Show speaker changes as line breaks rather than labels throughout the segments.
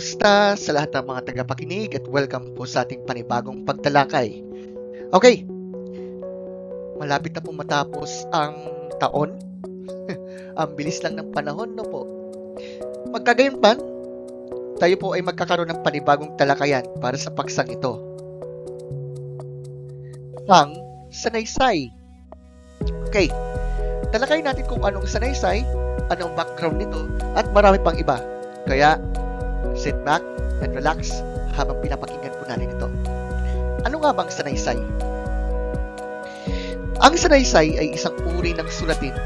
Kamusta sa lahat ng mga tagapakinig at welcome po sa ating panibagong pagtalakay. Okay, malapit na po matapos ang taon. ang bilis lang ng panahon, no po? Magkagayon pa, tayo po ay magkakaroon ng panibagong talakayan para sa paksang ito. Ang sanaysay. Okay, talakayin natin kung anong sanaysay, anong background nito, at marami pang iba. Kaya, sit back and relax habang pinapakinggan po natin ito. Ano nga bang sanaysay? Ang sanaysay ay isang uri ng sulatin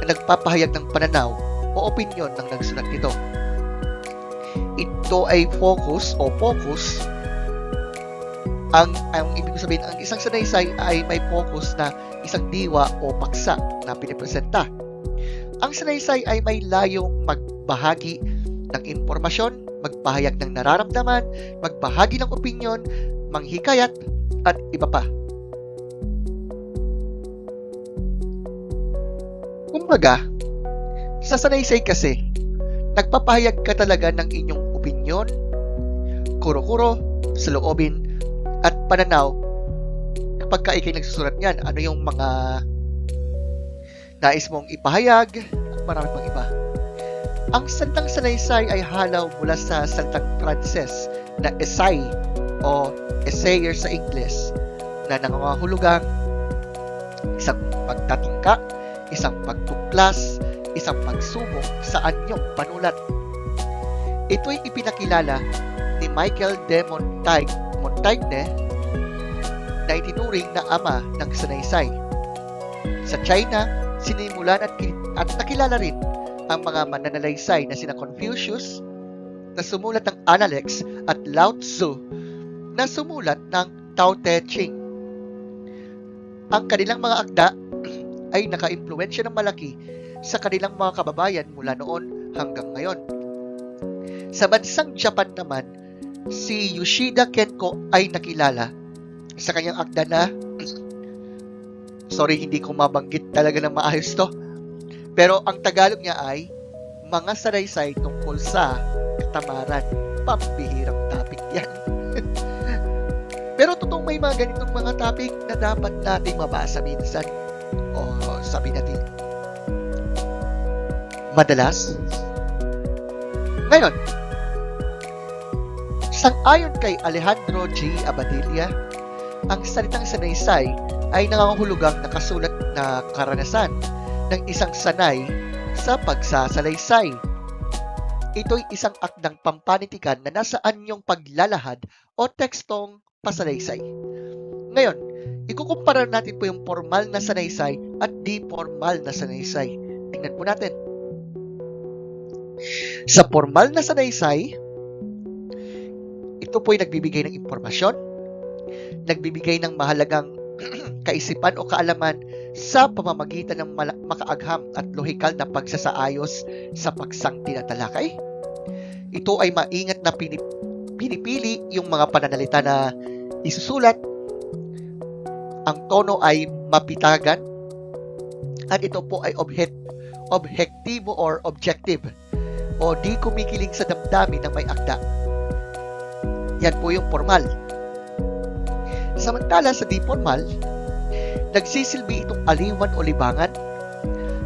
na nagpapahayag ng pananaw o opinyon ng nagsulat nito. Ito ay focus o focus ang ang ibig ko sabihin ang isang sanaysay ay may focus na isang diwa o paksa na pinipresenta. Ang sanaysay ay may layong magbahagi ng impormasyon, magpahayag ng nararamdaman, magbahagi ng opinyon, manghikayat, at iba pa. Kumbaga, sa sanaysay kasi, nagpapahayag ka talaga ng inyong opinyon, kuro-kuro, saloobin, at pananaw kapag ka ikay nagsusulat niyan, ano yung mga nais mong ipahayag, at marami pang iba. Ang salitang sanaysay ay halaw mula sa salitang Pranses na essay o essayer sa Ingles na nangangahulugang isang pagtatingka, isang pagtuklas, isang pagsubok sa anyong panulat. Ito'y ipinakilala ni Michael de Montaigne, Montaigne na itinuring na ama ng sanaysay. Sa China, sinimulan at, at nakilala rin ang mga mananalaysay na sina Confucius na sumulat ng Analects at Lao Tzu na sumulat ng Tao Te Ching. Ang kanilang mga akda ay naka-impluensya ng malaki sa kanilang mga kababayan mula noon hanggang ngayon. Sa bansang Japan naman, si Yoshida Kenko ay nakilala sa kanyang akda na sorry hindi ko mabanggit talaga ng maayos to pero ang Tagalog niya ay mga saraysay tungkol sa katamaran. Pambihirang topic yan. Pero totoong may mga ganitong mga topic na dapat nating mabasa minsan. O sabi natin, madalas. Ngayon, sang-ayon kay Alejandro G. Abadilla, ang salitang sanaysay ay nangangahulugang nakasulat na karanasan ng isang sanay sa pagsasalaysay. Ito'y isang akdang pampanitikan na nasa anyong paglalahad o tekstong pasalaysay. Ngayon, ikukumpara natin po yung formal na sanaysay at di formal na sanaysay. Tingnan po natin. Sa formal na sanaysay, ito po ay nagbibigay ng impormasyon, nagbibigay ng mahalagang kaisipan o kaalaman sa pamamagitan ng makaagham at lohikal na pagsasaayos sa paksang tinatalakay. Ito ay maingat na pinip pinipili yung mga pananalita na isusulat. Ang tono ay mapitagan at ito po ay objet objektibo or objective o di kumikiling sa damdamin ng may akda. Yan po yung formal. Samantala sa di formal, Nagsisilbi itong aliwan o libangan,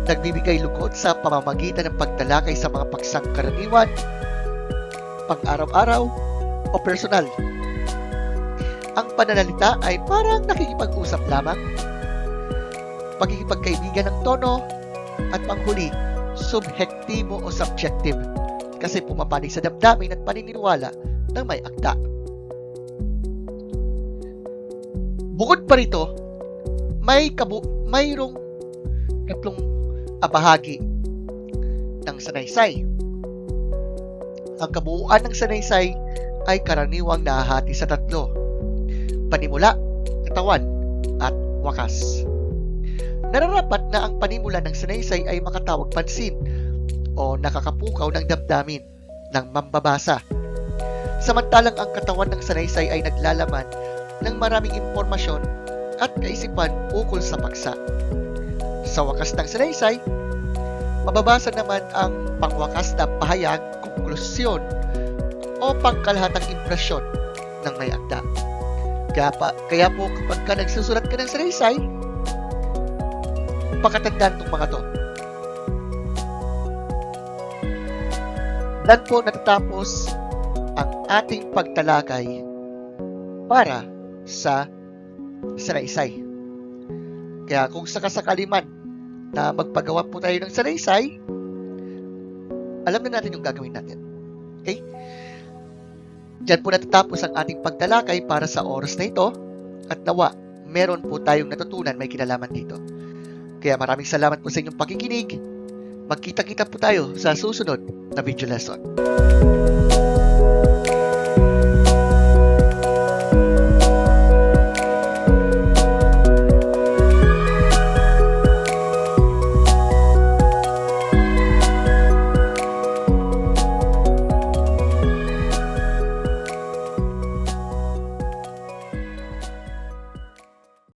nagbibigay lugod sa pamamagitan ng pagtalakay sa mga paksang karaniwan, pang-araw-araw, o personal. Ang pananalita ay parang nakikipag-usap lamang, pagkikipagkaibigan ng tono, at panghuli, subjektibo o subjective kasi pumapanig sa damdamin at paniniwala ng may akda. Bukod pa rito, may kabu mayroong tatlong abahagi ng sanaysay. Ang kabuuan ng sanaysay ay karaniwang nahahati sa tatlo. Panimula, katawan, at wakas. Nararapat na ang panimula ng sanaysay ay makatawag pansin o nakakapukaw ng damdamin ng mambabasa. Samantalang ang katawan ng sanaysay ay naglalaman ng maraming impormasyon at kaisipan ukol sa paksa. Sa wakas ng salaysay, mababasa naman ang pangwakas na pahayag, konklusyon, o pangkalahatang impresyon ng may akda. Kaya, pa, kaya po kapag ka nagsusulat ka ng salaysay, pakatandaan itong mga to. Lan po natatapos ang ating pagtalakay para sa salaysay. Kaya kung sakasakali man na magpagawa po tayo ng salaysay, alam na natin yung gagawin natin. Okay? Diyan po natatapos ang ating pagtalakay para sa oras na ito at nawa, meron po tayong natutunan may kinalaman dito. Kaya maraming salamat po sa inyong pakikinig. Magkita-kita po tayo sa susunod na video lesson.